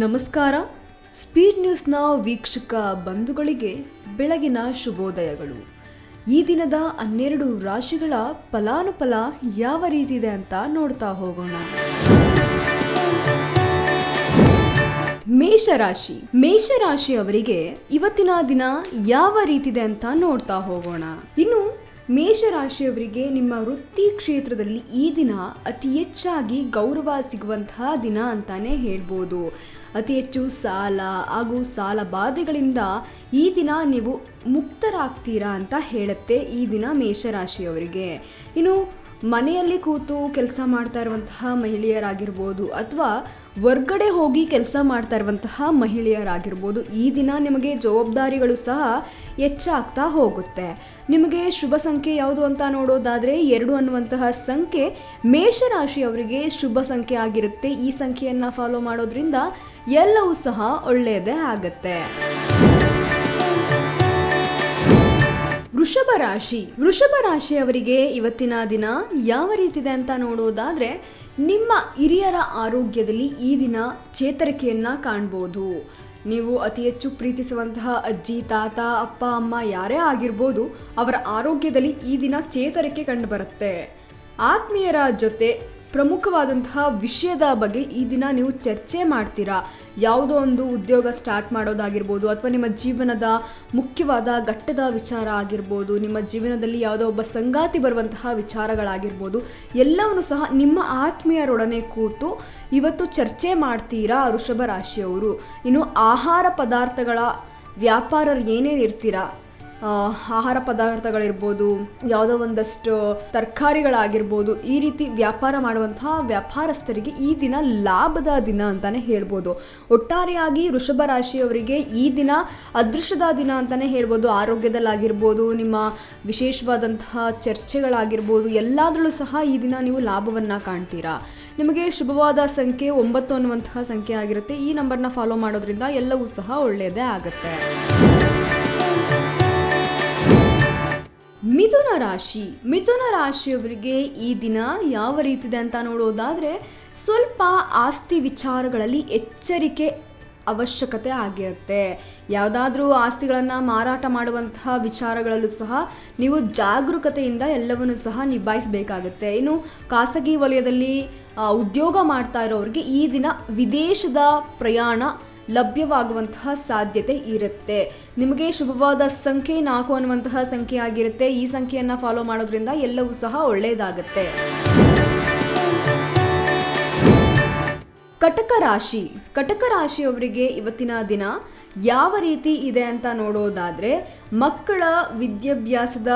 ನಮಸ್ಕಾರ. ಸ್ಪೀಡ್ ನ್ಯೂಸ್ನ ವೀಕ್ಷಕ ಬಂಧುಗಳಿಗೆ ಬೆಳಗಿನ ಶುಭೋದಯಗಳು. ಈ ದಿನದ ಹನ್ನೆರಡು ರಾಶಿಗಳ ಫಲಾನುಫಲ ಯಾವ ರೀತಿ ಇದೆ ಅಂತ ನೋಡ್ತಾ ಹೋಗೋಣ. ಮೇಷರಾಶಿ. ಮೇಷರಾಶಿ ಅವರಿಗೆ ಇವತ್ತಿನ ದಿನ ಯಾವ ರೀತಿದೆ ಅಂತ ನೋಡ್ತಾ ಹೋಗೋಣ. ಇನ್ನು ಮೇಷರಾಶಿಯವರಿಗೆ ನಿಮ್ಮ ವೃತ್ತಿ ಕ್ಷೇತ್ರದಲ್ಲಿ ಈ ದಿನ ಅತಿ ಹೆಚ್ಚಾಗಿ ಗೌರವ ಸಿಗುವಂತಹ ದಿನ ಅಂತಾನೆ ಹೇಳ್ಬೋದು. ಅತಿ ಹೆಚ್ಚು ಸಾಲ ಹಾಗೂ ಸಾಲ ಬಾಧೆಗಳಿಂದ ಈ ದಿನ ನೀವು ಮುಕ್ತರಾಗ್ತೀರಾ ಅಂತ ಹೇಳುತ್ತೆ ಈ ದಿನ ಮೇಷರಾಶಿಯವರಿಗೆ. ಇನ್ನು ಮನೆಯಲ್ಲಿ ಕೂತು ಕೆಲಸ ಮಾಡ್ತಾ ಇರುವಂತಹ ಮಹಿಳೆಯರಾಗಿರ್ಬೋದು ಅಥವಾ ಹೊರ್ಗಡೆ ಹೋಗಿ ಕೆಲಸ ಮಾಡ್ತಾ ಇರುವಂತಹ ಮಹಿಳೆಯರಾಗಿರ್ಬೋದು, ಈ ದಿನ ನಿಮಗೆ ಜವಾಬ್ದಾರಿಗಳು ಸಹ ಹೆಚ್ಚಾಗ್ತಾ ಹೋಗುತ್ತೆ. ನಿಮಗೆ ಶುಭ ಸಂಖ್ಯೆ ಯಾವುದು ಅಂತ ನೋಡೋದಾದರೆ, ಎರಡು ಅನ್ನುವಂತಹ ಸಂಖ್ಯೆ ಮೇಷರಾಶಿಯವರಿಗೆ ಶುಭ ಸಂಖ್ಯೆ ಆಗಿರುತ್ತೆ. ಈ ಸಂಖ್ಯೆಯನ್ನು ಫಾಲೋ ಮಾಡೋದ್ರಿಂದ ಎಲ್ಲವೂ ಸಹ ಒಳ್ಳೆಯದೇ ಆಗುತ್ತೆ. ವೃಷಭ ರಾಶಿ. ವೃಷಭ ರಾಶಿಯವರಿಗೆ ಇವತ್ತಿನ ದಿನ ಯಾವ ರೀತಿದೆ ಅಂತ ನೋಡೋದಾದರೆ, ನಿಮ್ಮ ಹಿರಿಯರ ಆರೋಗ್ಯದಲ್ಲಿ ಈ ದಿನ ಚೇತರಿಕೆಯನ್ನು ಕಾಣ್ಬೋದು. ನೀವು ಅತಿ ಹೆಚ್ಚು ಪ್ರೀತಿಸುವಂತಹ ಅಜ್ಜಿ, ತಾತ, ಅಪ್ಪ, ಅಮ್ಮ ಯಾರೇ ಆಗಿರ್ಬೋದು, ಅವರ ಆರೋಗ್ಯದಲ್ಲಿ ಈ ದಿನ ಚೇತರಿಕೆ ಕಂಡುಬರುತ್ತೆ ಆತ್ಮೀಯರ ಜೊತೆ ಪ್ರಮುಖವಾದಂತಹ ವಿಷಯದ ಬಗ್ಗೆ ಈ ದಿನ ನೀವು ಚರ್ಚೆ ಮಾಡ್ತೀರಾ? ಯಾವುದೋ ಒಂದು ಉದ್ಯೋಗ ಸ್ಟಾರ್ಟ್ ಮಾಡೋದಾಗಿರ್ಬೋದು, ಅಥವಾ ನಿಮ್ಮ ಜೀವನದ ಮುಖ್ಯವಾದ ಘಟ್ಟದ ವಿಚಾರ ಆಗಿರ್ಬೋದು, ನಿಮ್ಮ ಜೀವನದಲ್ಲಿ ಯಾವುದೋ ಒಬ್ಬ ಸಂಗಾತಿ ಬರುವಂತಹ ವಿಚಾರಗಳಾಗಿರ್ಬೋದು, ಎಲ್ಲವನ್ನು ಸಹ ನಿಮ್ಮ ಆತ್ಮೀಯರೊಡನೆ ಕೂತು ಇವತ್ತು ಚರ್ಚೆ ಮಾಡ್ತೀರಾ ವೃಷಭ ರಾಶಿಯವರು ಇನ್ನು ಆಹಾರ ಪದಾರ್ಥಗಳ ವ್ಯಾಪಾರರು ಏನೇನು ಇರ್ತೀರಾ ಆಹಾರ ಪದಾರ್ಥಗಳಿರ್ಬೋದು, ಯಾವುದೋ ಒಂದಷ್ಟು ತರಕಾರಿಗಳಾಗಿರ್ಬೋದು, ಈ ರೀತಿ ವ್ಯಾಪಾರ ಮಾಡುವಂತಹ ವ್ಯಾಪಾರಸ್ಥರಿಗೆ ಈ ದಿನ ಲಾಭದ ದಿನ ಅಂತಾನೆ ಹೇಳ್ಬೋದು. ಒಟ್ಟಾರೆಯಾಗಿ ವೃಷಭ ರಾಶಿಯವರಿಗೆ ಈ ದಿನ ಅದೃಷ್ಟದ ದಿನ ಅಂತಾನೆ ಹೇಳ್ಬೋದು. ಆರೋಗ್ಯದಲ್ಲಾಗಿರ್ಬೋದು, ನಿಮ್ಮ ವಿಶೇಷವಾದಂತಹ ಚರ್ಚೆಗಳಾಗಿರ್ಬೋದು, ಎಲ್ಲದರಲ್ಲೂ ಸಹ ಈ ದಿನ ನೀವು ಲಾಭವನ್ನು ಕಾಣ್ತೀರಾ. ನಿಮಗೆ ಶುಭವಾದ ಸಂಖ್ಯೆ ಒಂಬತ್ತು ಅನ್ನುವಂತಹ ಸಂಖ್ಯೆ ಆಗಿರುತ್ತೆ. ಈ ನಂಬರ್ನ ಫಾಲೋ ಮಾಡೋದ್ರಿಂದ ಎಲ್ಲವೂ ಸಹ ಒಳ್ಳೆಯದೇ ಆಗುತ್ತೆ. ಮಿಥುನ ರಾಶಿ. ಮಿಥುನ ರಾಶಿಯವರಿಗೆ ಈ ದಿನ ಯಾವ ರೀತಿದೆ ಅಂತ ನೋಡೋದಾದರೆ ಸ್ವಲ್ಪ ಆಸ್ತಿ ವಿಚಾರಗಳಲ್ಲಿ ಎಚ್ಚರಿಕೆ ಅವಶ್ಯಕತೆ ಆಗಿರುತ್ತೆ. ಯಾವುದಾದ್ರೂ ಆಸ್ತಿಗಳನ್ನು ಮಾರಾಟ ಮಾಡುವಂತಹ ವಿಚಾರಗಳಲ್ಲೂ ಸಹ ನೀವು ಜಾಗರೂಕತೆಯಿಂದ ಎಲ್ಲವನ್ನು ಸಹ ನಿಭಾಯಿಸಬೇಕಾಗುತ್ತೆ. ಇನ್ನು ಖಾಸಗಿ ವಲಯದಲ್ಲಿ ಉದ್ಯೋಗ ಮಾಡ್ತಾ ಇರೋರಿಗೆ ಈ ದಿನ ವಿದೇಶದ ಪ್ರಯಾಣ ಲಭ್ಯವಾಗುವಂತಹ ಸಾಧ್ಯತೆ ಇರುತ್ತೆ. ನಿಮಗೆ ಶುಭವಾದ ಸಂಖ್ಯೆ ನಾಲ್ಕು ಅನ್ನುವಂತಹ ಸಂಖ್ಯೆ ಆಗಿರುತ್ತೆ. ಈ ಸಂಖ್ಯೆಯನ್ನು ಫಾಲೋ ಮಾಡೋದ್ರಿಂದ ಎಲ್ಲವೂ ಸಹ ಒಳ್ಳೆಯದಾಗುತ್ತೆ ಕಟಕ ರಾಶಿ. ಕಟಕ ರಾಶಿಯವರಿಗೆ ಇವತ್ತಿನ ದಿನ ಯಾವ ರೀತಿ ಇದೆ ಅಂತ ನೋಡೋದಾದ್ರೆ, ಮಕ್ಕಳ ವಿದ್ಯಾಭ್ಯಾಸದ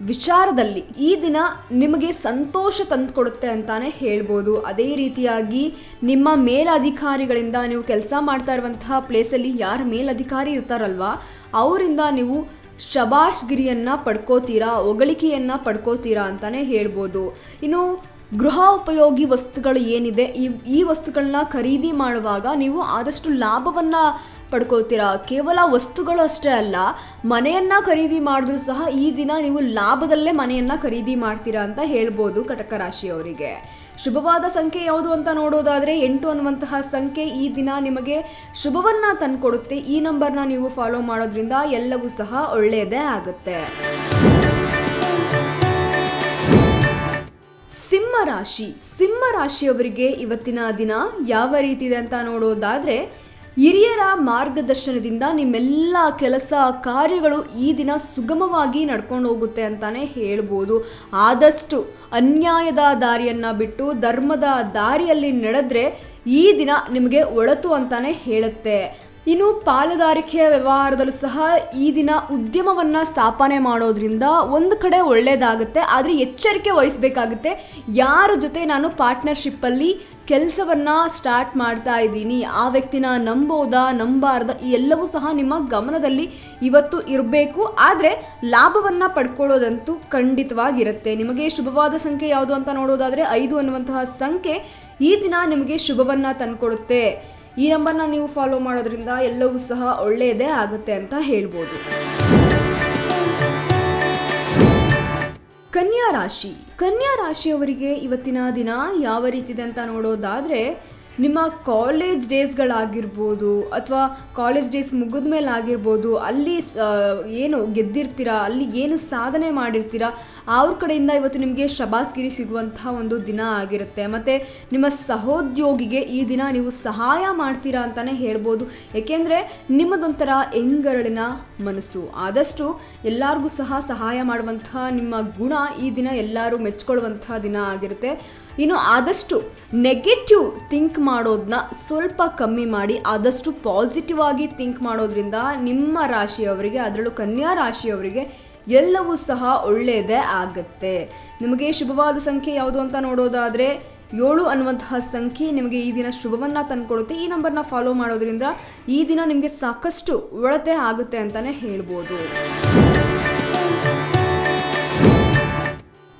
ವಿಚಾರದಲ್ಲಿ ಈ ದಿನ ನಿಮಗೆ ಸಂತೋಷ ತಂದುಕೊಡುತ್ತೆ ಅಂತಾನೆ ಹೇಳ್ಬೋದು. ಅದೇ ರೀತಿಯಾಗಿ ನಿಮ್ಮ ಮೇಲಧಿಕಾರಿಗಳಿಂದ ನೀವು ಕೆಲಸ ಮಾಡ್ತಾ ಇರುವಂತಹ ಪ್ಲೇಸಲ್ಲಿ ಯಾರು ಮೇಲಧಿಕಾರಿ ಇರ್ತಾರಲ್ವಾ, ಅವರಿಂದ ನೀವು ಶಬಾಷ್ಗಿರಿಯನ್ನು ಪಡ್ಕೋತೀರಾ, ಹೊಗಳಿಕೆಯನ್ನು ಪಡ್ಕೋತೀರಾ ಅಂತಾನೆ ಹೇಳ್ಬೋದು. ಇನ್ನು ಗೃಹ ಉಪಯೋಗಿ ವಸ್ತುಗಳು ಏನಿದೆ, ಈ ಈ ವಸ್ತುಗಳನ್ನ ಖರೀದಿ ಮಾಡುವಾಗ ನೀವು ಆದಷ್ಟು ಲಾಭವನ್ನು ಪಡ್ಕೋತೀರಾ ಕೇವಲ ವಸ್ತುಗಳು ಅಷ್ಟೇ ಅಲ್ಲ, ಮನೆಯನ್ನ ಖರೀದಿ ಮಾಡಿದ್ರು ಸಹ ಈ ದಿನ ನೀವು ಲಾಭದಲ್ಲೇ ಮನೆಯನ್ನ ಖರೀದಿ ಮಾಡ್ತೀರಾ ಅಂತ ಹೇಳ್ಬೋದು ಕಟಕ ರಾಶಿಯವರಿಗೆ ಶುಭವಾದ ಸಂಖ್ಯೆ ಯಾವುದು ಅಂತ ನೋಡೋದಾದರೆ ಎಂಟು ಅನ್ನುವಂತಹ ಸಂಖ್ಯೆ ಈ ದಿನ ನಿಮಗೆ ಶುಭವನ್ನು ತಂದುಕೊಡುತ್ತೆ. ಈ ನಂಬರ್ನ ನೀವು ಫಾಲೋ ಮಾಡೋದ್ರಿಂದ ಎಲ್ಲವೂ ಸಹ ಒಳ್ಳೆಯದೇ ಆಗುತ್ತೆ. ಸಿಂಹ ರಾಶಿ. ಸಿಂಹ ರಾಶಿಯವರಿಗೆ ಇವತ್ತಿನ ದಿನ ಯಾವ ರೀತಿ ಇದೆ ಅಂತ ನೋಡೋದಾದ್ರೆ ಹಿರಿಯರ ಮಾರ್ಗದರ್ಶನದಿಂದ ನಿಮ್ಮೆಲ್ಲ ಕೆಲಸ ಕಾರ್ಯಗಳು ಈ ದಿನ ಸುಗಮವಾಗಿ ನಡ್ಕೊಂಡು ಹೋಗುತ್ತೆ ಅಂತಾನೆ ಹೇಳ್ಬೋದು. ಆದಷ್ಟು ಅನ್ಯಾಯದ ದಾರಿಯನ್ನ ಬಿಟ್ಟು ಧರ್ಮದ ದಾರಿಯಲ್ಲಿ ನಡೆದ್ರೆ ಈ ದಿನ ನಿಮಗೆ ಒಳತು ಅಂತಾನೆ ಹೇಳುತ್ತೆ. ಇನ್ನು ಪಾಲುದಾರಿಕೆಯ ವ್ಯವಹಾರದಲ್ಲೂ ಸಹ ಈ ದಿನ ಉದ್ಯಮವನ್ನ ಸ್ಥಾಪನೆ ಮಾಡೋದ್ರಿಂದ ಒಂದು ಕಡೆ ಒಳ್ಳೆಯದಾಗುತ್ತೆ ಆದರೆ ಎಚ್ಚರಿಕೆ ವಹಿಸಬೇಕಾಗುತ್ತೆ. ಯಾರ ಜೊತೆ ನಾನು ಪಾರ್ಟ್ನರ್ಶಿಪ್ಪಲ್ಲಿ ಕೆಲಸವನ್ನು ಸ್ಟಾರ್ಟ್ ಮಾಡ್ತಾ ಇದ್ದೀನಿ, ಆ ವ್ಯಕ್ತಿನ ನಂಬೋದಾ, ನಂಬಾರ್ದ, ಈ ಎಲ್ಲವೂ ಸಹ ನಿಮ್ಮ ಗಮನದಲ್ಲಿ ಇವತ್ತು ಇರಬೇಕು. ಆದರೆ ಲಾಭವನ್ನು ಪಡ್ಕೊಳ್ಳೋದಂತೂ ಖಂಡಿತವಾಗಿರುತ್ತೆ. ನಿಮಗೆ ಶುಭವಾದ ಸಂಖ್ಯೆ ಯಾವುದು ಅಂತ ನೋಡೋದಾದರೆ ಐದು ಅನ್ನುವಂತಹ ಸಂಖ್ಯೆ ಈ ದಿನ ನಿಮಗೆ ಶುಭವನ್ನು ತಂದ್ಕೊಡುತ್ತೆ. ಈ ನಂಬರ್ನ ನೀವು ಫಾಲೋ ಮಾಡೋದ್ರಿಂದ ಎಲ್ಲವೂ ಸಹ ಒಳ್ಳೆಯದೇ ಆಗುತ್ತೆ ಅಂತ ಹೇಳ್ಬೋದು. ಕನ್ಯಾ ರಾಶಿ. ಕನ್ಯಾ ರಾಶಿಯವರಿಗೆ ಇವತ್ತಿನ ದಿನ ಯಾವ ರೀತಿದೆ ಅಂತ ನೋಡೋದಾದ್ರೆ ನಿಮ್ಮ ಕಾಲೇಜ್ ಡೇಸ್ಗಳಾಗಿರ್ಬೋದು ಅಥವಾ ಕಾಲೇಜ್ ಡೇಸ್ ಮುಗಿದ ಮೇಲೆ ಆಗಿರ್ಬೋದು, ಅಲ್ಲಿ ಏನು ಗೆದ್ದಿರ್ತೀರಾ, ಅಲ್ಲಿ ಏನು ಸಾಧನೆ ಮಾಡಿರ್ತೀರಾ, ಅವ್ರ ಕಡೆಯಿಂದ ಇವತ್ತು ನಿಮಗೆ ಶಬಾಸ್ಗಿರಿ ಸಿಗುವಂತಹ ಒಂದು ದಿನ ಆಗಿರುತ್ತೆ. ಮತ್ತು ನಿಮ್ಮ ಸಹೋದ್ಯೋಗಿಗೆ ಈ ದಿನ ನೀವು ಸಹಾಯ ಮಾಡ್ತೀರಾ ಅಂತಲೇ ಹೇಳ್ಬೋದು. ಏಕೆಂದರೆ ನಿಮ್ಮದೊಂಥರ ಎಂಗರಳಿನ ಮನಸ್ಸು. ಆದಷ್ಟು ಎಲ್ಲರಿಗೂ ಸಹ ಸಹಾಯ ಮಾಡುವಂತಹ ನಿಮ್ಮ ಗುಣ ಈ ದಿನ ಎಲ್ಲರೂ ಮೆಚ್ಕೊಳ್ಳುವಂತಹ ದಿನ ಆಗಿರುತ್ತೆ. ಇನ್ನು ಆದಷ್ಟು ನೆಗೆಟಿವ್ ಥಿಂಕ್ ಮಾಡೋದನ್ನ ಸ್ವಲ್ಪ ಕಮ್ಮಿ ಮಾಡಿ, ಆದಷ್ಟು ಪಾಸಿಟಿವ್ ಆಗಿ ಥಿಂಕ್ ಮಾಡೋದ್ರಿಂದ ನಿಮ್ಮ ರಾಶಿಯವರಿಗೆ, ಅದರಲ್ಲೂ ಕನ್ಯಾ ರಾಶಿಯವರಿಗೆ ಎಲ್ಲವೂ ಸಹ ಒಳ್ಳೆಯದೇ ಆಗುತ್ತೆ. ನಿಮಗೆ ಶುಭವಾದ ಸಂಖ್ಯೆ ಯಾವುದು ಅಂತ ನೋಡೋದಾದರೆ, ಏಳು ಅನ್ನುವಂತಹ ಸಂಖ್ಯೆ ನಿಮಗೆ ಈ ದಿನ ಶುಭವನ್ನು ತಂದುಕೊಡುತ್ತೆ. ಈ ನಂಬರ್ನ ಫಾಲೋ ಮಾಡೋದ್ರಿಂದ ಈ ದಿನ ನಿಮಗೆ ಸಾಕಷ್ಟು ಒಳತೆ ಆಗುತ್ತೆ ಅಂತಲೇ ಹೇಳ್ಬೋದು.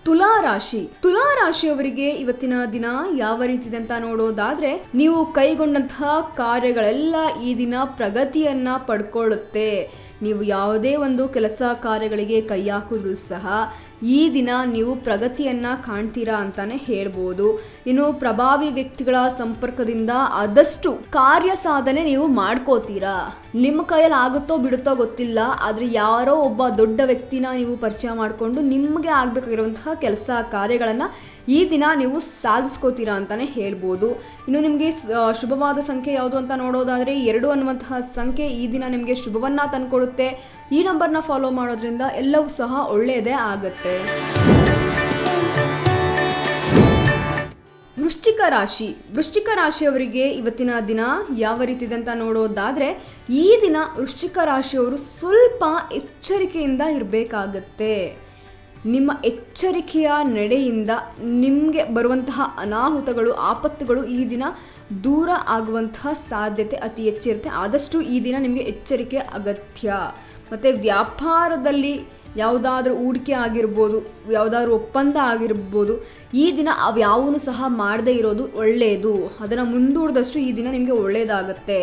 ತುಲಾ ರಾಶಿ. ತುಲಾ ರಾಶಿಯವರಿಗೆ ಇವತ್ತಿನ ದಿನ ಯಾವ ರೀತಿ ಅಂತ ನೋಡೋದಾದ್ರೆ, ನೀವು ಕೈಗೊಂಡಂತಹ ಕಾರ್ಯಗಳೆಲ್ಲ ಈ ದಿನ ಪ್ರಗತಿಯನ್ನ ಪಡ್ಕೊಳ್ಳುತ್ತೆ. ನೀವು ಯಾವುದೇ ಒಂದು ಕೆಲಸ ಕಾರ್ಯಗಳಿಗೆ ಕೈ ಹಾಕಿದ್ರೂ ಸಹ ಈ ದಿನ ನೀವು ಪ್ರಗತಿಯನ್ನ ಕಾಣ್ತೀರಾ ಅಂತಾನೆ ಹೇಳ್ಬೋದು. ಇನ್ನು ಪ್ರಭಾವಿ ವ್ಯಕ್ತಿಗಳ ಸಂಪರ್ಕದಿಂದ ಆದಷ್ಟು ಕಾರ್ಯ ಸಾಧನೆ ನೀವು ಮಾಡ್ಕೋತೀರಾ? ನಿಮ್ಮ ಕೈಯಲ್ಲಿ ಆಗುತ್ತೋ ಬಿಡುತ್ತೋ ಗೊತ್ತಿಲ್ಲ, ಆದರೆ ಯಾರೋ ಒಬ್ಬ ದೊಡ್ಡ ವ್ಯಕ್ತಿನ ನೀವು ಪರಿಚಯ ಮಾಡಿಕೊಂಡು ನಿಮಗೆ ಆಗಬೇಕಾಗಿರುವಂತಹ ಕೆಲಸ ಕಾರ್ಯಗಳನ್ನು ಈ ದಿನ ನೀವು ಸಾಧಿಸ್ಕೋತೀರಾ ಅಂತಾನೆ ಹೇಳ್ಬೋದು. ಇನ್ನು ನಿಮಗೆ ಶುಭವಾದ ಸಂಖ್ಯೆ ಯಾವುದು ಅಂತ ನೋಡೋದಾದರೆ ಎರಡು ಅನ್ನುವಂತಹ ಸಂಖ್ಯೆ ಈ ದಿನ ನಿಮಗೆ ಶುಭವನ್ನ ತಂದುಕೊಡುತ್ತೆ. ಈ ನಂಬರ್ನ ಫಾಲೋ ಮಾಡೋದ್ರಿಂದ ಎಲ್ಲವೂ ಸಹ ಒಳ್ಳೆಯದೇ ಆಗುತ್ತೆ. ವೃಶ್ಚಿಕ ರಾಶಿ. ವೃಶ್ಚಿಕ ರಾಶಿಯವರಿಗೆ ಇವತ್ತಿನ ದಿನ ಯಾವ ರೀತಿ ಇದೆ ಅಂತ ನೋಡೋದಾದರೆ, ಈ ದಿನ ವೃಶ್ಚಿಕ ರಾಶಿಯವರು ಸ್ವಲ್ಪ ಎಚ್ಚರಿಕೆಯಿಂದ ಇರಬೇಕಾಗತ್ತೆ. ನಿಮ್ಮ ಎಚ್ಚರಿಕೆಯ ನಡೆಯಿಂದ ನಿಮಗೆ ಬರುವಂತಹ ಅನಾಹುತಗಳು, ಆಪತ್ತುಗಳು ಈ ದಿನ ದೂರ ಆಗುವಂತಹ ಸಾಧ್ಯತೆ ಅತಿ ಹೆಚ್ಚಿರುತ್ತೆ. ಆದಷ್ಟು ಈ ದಿನ ನಿಮಗೆ ಎಚ್ಚರಿಕೆ ಅಗತ್ಯ. ಮತ್ತು ವ್ಯಾಪಾರದಲ್ಲಿ ಯಾವುದಾದ್ರೂ ಹೂಡಿಕೆ ಆಗಿರ್ಬೋದು, ಯಾವುದಾದ್ರೂ ಒಪ್ಪಂದ ಆಗಿರ್ಬೋದು, ಈ ದಿನ ಅವ್ಯಾವೂ ಸಹ ಮಾಡದೇ ಇರೋದು ಒಳ್ಳೆಯದು ಅದನ್ನು ಮುಂದೂಡಿದಷ್ಟು ಈ ದಿನ ನಿಮಗೆ ಒಳ್ಳೆಯದಾಗತ್ತೆ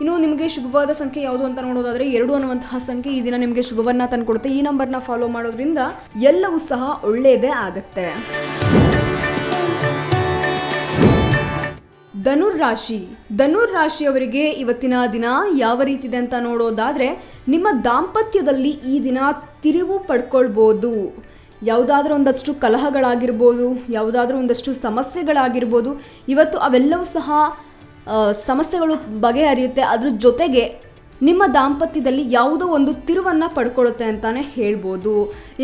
ಇನ್ನು ನಿಮಗೆ ಶುಭವಾದ ಸಂಖ್ಯೆ ಯಾವುದು ಅಂತ ನೋಡೋದಾದರೆ ಎರಡು ಅನ್ನುವಂತಹ ಸಂಖ್ಯೆ ಈ ದಿನ ನಿಮಗೆ ಶುಭವನ್ನು ತಂದುಕೊಡುತ್ತೆ. ಈ ನಂಬರ್ನ ಫಾಲೋ ಮಾಡೋದ್ರಿಂದ ಎಲ್ಲವೂ ಸಹ ಒಳ್ಳೆಯದೇ ಆಗತ್ತೆ. ಧನುರ್ ರಾಶಿ. ಧನುರ್ ರಾಶಿಯವರಿಗೆ ಇವತ್ತಿನ ದಿನ ಯಾವ ರೀತಿ ಇದೆ ಅಂತ ನೋಡೋದಾದ್ರೆ, ನಿಮ್ಮ ದಾಂಪತ್ಯದಲ್ಲಿ ಈ ದಿನ ತಿರುವು ಪಡ್ಕೊಳ್ಬೋದು. ಯಾವುದಾದ್ರೂ ಒಂದಷ್ಟು ಕಲಹಗಳಾಗಿರ್ಬೋದು, ಯಾವುದಾದ್ರೂ ಒಂದಷ್ಟು ಸಮಸ್ಯೆಗಳಾಗಿರ್ಬೋದು, ಇವತ್ತು ಅವೆಲ್ಲವೂ ಸಹ ಸಮಸ್ಯೆಗಳು ಬಗೆಹರಿಯುತ್ತೆ. ಅದ್ರ ಜೊತೆಗೆ ನಿಮ್ಮ ದಾಂಪತ್ಯದಲ್ಲಿ ಯಾವುದೋ ಒಂದು ತಿರುವನ್ನು ಪಡ್ಕೊಳ್ಳುತ್ತೆ ಅಂತಾನೆ ಹೇಳ್ಬೋದು.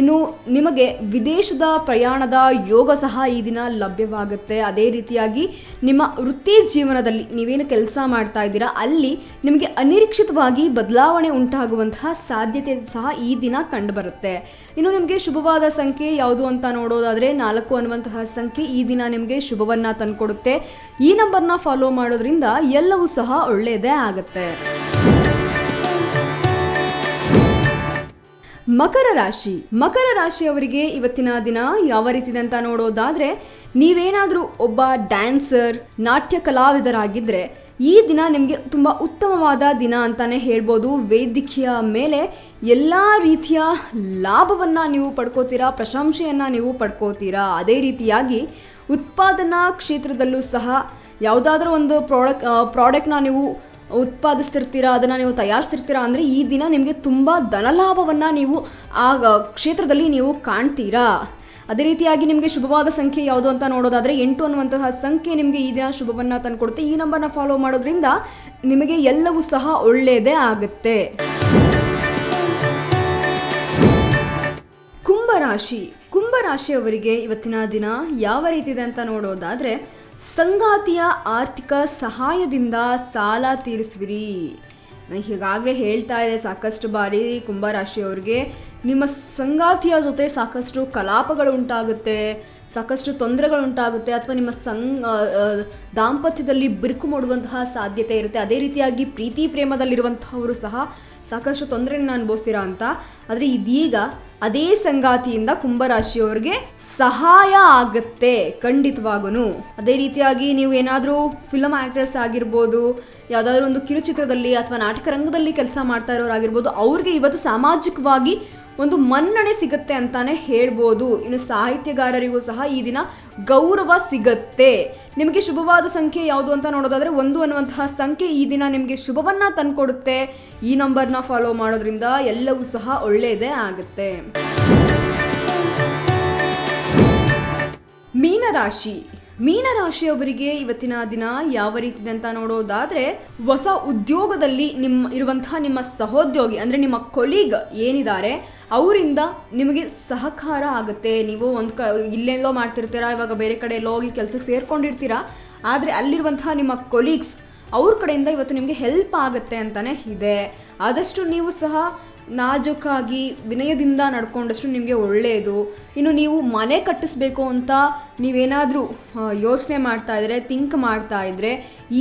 ಇನ್ನು ನಿಮಗೆ ವಿದೇಶದ ಪ್ರಯಾಣದ ಯೋಗ ಸಹ ಈ ದಿನ ಲಭ್ಯವಾಗುತ್ತೆ. ಅದೇ ರೀತಿಯಾಗಿ ನಿಮ್ಮ ವೃತ್ತಿ ಜೀವನದಲ್ಲಿ ನೀವೇನು ಕೆಲಸ ಮಾಡ್ತಾ ಇದ್ದೀರಾ, ಅಲ್ಲಿ ನಿಮಗೆ ಅನಿರೀಕ್ಷಿತವಾಗಿ ಬದಲಾವಣೆ ಉಂಟಾಗುವಂತಹ ಸಾಧ್ಯತೆ ಸಹ ಈ ದಿನ ಕಂಡುಬರುತ್ತೆ. ಇನ್ನು ನಿಮಗೆ ಶುಭವಾದ ಸಂಖ್ಯೆ ಯಾವುದು ಅಂತ ನೋಡೋದಾದರೆ ನಾಲ್ಕು ಅನ್ನುವಂತಹ ಸಂಖ್ಯೆ ಈ ದಿನ ನಿಮಗೆ ಶುಭವನ್ನು ತಂದುಕೊಡುತ್ತೆ. ಈ ನಂಬರ್ನ ಫಾಲೋ ಮಾಡೋದ್ರಿಂದ ಎಲ್ಲವೂ ಸಹ ಒಳ್ಳೆಯದೇ ಆಗುತ್ತೆ. ಮಕರ ರಾಶಿ. ಮಕರ ರಾಶಿಯವರಿಗೆ ಇವತ್ತಿನ ದಿನ ಯಾವ ರೀತಿ ಅಂತ ನೋಡೋದಾದ್ರೆ, ನೀವೇನಾದರೂ ಒಬ್ಬ ಡ್ಯಾನ್ಸರ್, ನಾಟ್ಯ ಕಲಾವಿದರಾಗಿದ್ದರೆ ಈ ದಿನ ನಿಮಗೆ ತುಂಬ ಉತ್ತಮವಾದ ದಿನ ಅಂತಾನೆ ಹೇಳ್ಬೋದು. ವೇದಿಕೆಯ ಮೇಲೆ ಎಲ್ಲ ರೀತಿಯ ಲಾಭವನ್ನು ನೀವು ಪಡ್ಕೋತೀರಾ, ಪ್ರಶಂಸೆಯನ್ನು ನೀವು ಪಡ್ಕೋತೀರಾ, ಅದೇ ರೀತಿಯಾಗಿ ಉತ್ಪಾದನಾ ಕ್ಷೇತ್ರದಲ್ಲೂ ಸಹ ಯಾವುದಾದ್ರೂ ಒಂದು ಪ್ರಾಡಕ್ಟ್ ಪ್ರಾಡಕ್ಟ್ನ ನೀವು ಉತ್ಪಾದಿಸ್ತಿರ್ತೀರಾ, ಅದನ್ನು ನೀವು ತಯಾರಿಸ್ತಿರ್ತೀರಾ ಅಂದರೆ ಈ ದಿನ ನಿಮಗೆ ತುಂಬ ಧನಲಾಭವನ್ನು ನೀವು ಆ ಕ್ಷೇತ್ರದಲ್ಲಿ ನೀವು ಕಾಣ್ತೀರಾ. ಅದೇ ರೀತಿಯಾಗಿ ನಿಮಗೆ ಶುಭವಾದ ಸಂಖ್ಯೆ ಯಾವುದು ಅಂತ ನೋಡೋದಾದರೆ ಎಂಟು ಅನ್ನುವಂತಹ ಸಂಖ್ಯೆ ನಿಮಗೆ ಈ ದಿನ ಶುಭವನ್ನು ತಂದುಕೊಡುತ್ತೆ. ಈ ನಂಬರ್ನ ಫಾಲೋ ಮಾಡೋದ್ರಿಂದ ನಿಮಗೆ ಎಲ್ಲವೂ ಸಹ ಒಳ್ಳೆಯದೇ ಆಗುತ್ತೆ. ಕುಂಭರಾಶಿ ಕುಂಭರಾಶಿಯವರಿಗೆ ಇವತ್ತಿನ ದಿನ ಯಾವ ರೀತಿ ಇದೆ ಅಂತ ನೋಡೋದಾದರೆ ಸಂಗಾತಿಯ ಆರ್ಥಿಕ ಸಹಾಯದಿಂದ ಸಾಲ ತೀರಿಸುವಿರಿ. ನಾನು ಈಗಾಗಲೇ ಹೇಳ್ತಾ ಇದೆ ಸಾಕಷ್ಟು ಬಾರಿ ಕುಂಭರಾಶಿಯವ್ರಿಗೆ ನಿಮ್ಮ ಸಂಗಾತಿಯ ಜೊತೆ ಸಾಕಷ್ಟು ಕಲಾಪಗಳು ಉಂಟಾಗುತ್ತೆ ಸಾಕಷ್ಟು ತೊಂದರೆಗಳು ಉಂಟಾಗುತ್ತೆ ಅಥವಾ ನಿಮ್ಮ ಆ, ದಾಂಪತ್ಯದಲ್ಲಿ ಬಿರುಕು ಮೂಡುವಂತಹ ಸಾಧ್ಯತೆ ಇರುತ್ತೆ. ಅದೇ ರೀತಿಯಾಗಿ ಪ್ರೀತಿ ಪ್ರೇಮದಲ್ಲಿರುವಂತಹವರು ಸಹ ಸಾಕಷ್ಟು ತೊಂದರೆಯನ್ನು ಅನುಭವಿಸ್ತೀರಾ ಅಂತ. ಆದರೆ ಇದೀಗ ಅದೇ ಸಂಗಾತಿಯಿಂದ ಕುಂಭರಾಶಿಯವ್ರಿಗೆ ಸಹಾಯ ಆಗುತ್ತೆ ಖಂಡಿತವಾಗೂ ಅದೇ ರೀತಿಯಾಗಿ ನೀವು ಏನಾದರೂ ಫಿಲಮ್ ಆ್ಯಕ್ಟರ್ಸ್ ಆಗಿರ್ಬೋದು, ಯಾವುದಾದ್ರೂ ಒಂದು ಕಿರುಚಿತ್ರದಲ್ಲಿ ಅಥವಾ ನಾಟಕ ರಂಗದಲ್ಲಿ ಕೆಲಸ ಮಾಡ್ತಾ ಇರೋರಾಗಿರ್ಬೋದು ಅವ್ರಿಗೆ ಇವತ್ತು ಸಾಮಾಜಿಕವಾಗಿ ಒಂದು ಮನ್ನಣೆ ಸಿಗುತ್ತೆ ಅಂತಾನೆ ಹೇಳ್ಬೋದು. ಇನ್ನು ಸಾಹಿತ್ಯಗಾರರಿಗೂ ಸಹ ಈ ದಿನ ಗೌರವ ಸಿಗತ್ತೆ. ನಿಮಗೆ ಶುಭವಾದ ಸಂಖ್ಯೆ ಯಾವುದು ಅಂತ ನೋಡೋದಾದ್ರೆ ಒಂದು ಅನ್ನುವಂತಹ ಸಂಖ್ಯೆ ಈ ದಿನ ನಿಮಗೆ ಶುಭವನ್ನ ತಂದುಕೊಡುತ್ತೆ. ಈ ನಂಬರ್ನ ಫಾಲೋ ಮಾಡೋದ್ರಿಂದ ಎಲ್ಲವೂ ಸಹ ಒಳ್ಳೆಯದೇ ಆಗುತ್ತೆ. ಮೀನರಾಶಿ. ಮೀನರಾಶಿಯವರಿಗೆ ಇವತ್ತಿನ ದಿನ ಯಾವ ರೀತಿ ಇದೆ ಅಂತ ನೋಡೋದಾದ್ರೆ, ಹೊಸ ಉದ್ಯೋಗದಲ್ಲಿ ನಿಮ್ಮ ಇರುವಂತಹ ನಿಮ್ಮ ಸಹೋದ್ಯೋಗಿ, ಅಂದ್ರೆ ನಿಮ್ಮ ಕೊಲೀಗ್ ಏನಿದ್ದಾರೆ, ಅವರಿಂದ ನಿಮಗೆ ಸಹಕಾರ ಆಗುತ್ತೆ. ನೀವು ಒಂದು ಕ, ಇಲ್ಲೆಲ್ಲೋ ಮಾಡ್ತಿರ್ತೀರಾ, ಇವಾಗ ಬೇರೆ ಕಡೆ ಎಲ್ಲೋ ಹೋಗಿ ಕೆಲಸಕ್ಕೆ ಸೇರ್ಕೊಂಡಿರ್ತೀರಾ, ಆದರೆ ಅಲ್ಲಿರುವಂತಹ ನಿಮ್ಮ ಕೊಲೀಗ್ಸ್ ಅವ್ರ ಕಡೆಯಿಂದ ಇವತ್ತು ನಿಮಗೆ ಹೆಲ್ಪ್ ಆಗುತ್ತೆ ಅಂತಲೇ ಇದೆ. ಆದಷ್ಟು ನೀವು ಸಹ ನಾಜೂಕಾಗಿ ವಿನಯದಿಂದ ನಡ್ಕೊಂಡಷ್ಟು ನಿಮಗೆ ಒಳ್ಳೆಯದು ಇನ್ನು ನೀವು ಮನೆ ಕಟ್ಟಿಸ್ಬೇಕು ಅಂತ ನೀವೇನಾದರೂ ಯೋಚನೆ ಮಾಡ್ತಾ ಇದ್ರೆ ಥಿಂಕ್ ಮಾಡ್ತಾ ಇದ್ರೆ,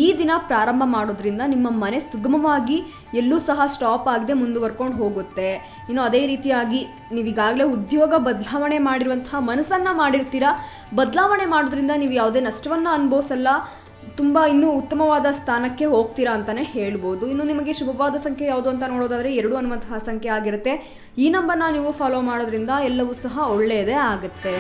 ಈ ದಿನ ಪ್ರಾರಂಭ ಮಾಡೋದ್ರಿಂದ ನಿಮ್ಮ ಮನೆ ಸುಗಮವಾಗಿ ಎಲ್ಲೂ ಸಹ ಸ್ಟಾಪ್ ಆಗದೆ ಮುಂದುವರ್ಕೊಂಡು ಹೋಗುತ್ತೆ. ಇನ್ನು ಅದೇ ರೀತಿಯಾಗಿ ನೀವೀಗಾಗಲೇ ಉದ್ಯೋಗ ಬದಲಾವಣೆ ಮಾಡಿರುವಂತಹ ಮನಸ್ಸನ್ನು ಮಾಡಿರ್ತೀರಾ? ಬದಲಾವಣೆ ಮಾಡೋದ್ರಿಂದ ನೀವು ಯಾವುದೇ ನಷ್ಟವನ್ನು ಅನುಭವಿಸಲ್ಲ ತುಂಬ ಇನ್ನೂ ಉತ್ತಮವಾದ ಸ್ಥಾನಕ್ಕೆ ಹೋಗ್ತೀರಾ ಅಂತಲೇ ಹೇಳ್ಬೋದು. ಇನ್ನು ನಿಮಗೆ ಶುಭವಾದ ಸಂಖ್ಯೆ ಯಾವುದು ಅಂತ ನೋಡೋದಾದರೆ ಎರಡು ಅನ್ನುವಂತಹ ಸಂಖ್ಯೆ ಆಗಿರುತ್ತೆ. ಈ ನಂಬರ್ನ ನೀವು ಫಾಲೋ ಮಾಡೋದ್ರಿಂದ ಎಲ್ಲವೂ ಸಹ ಒಳ್ಳೆಯದೇ ಆಗುತ್ತೆ.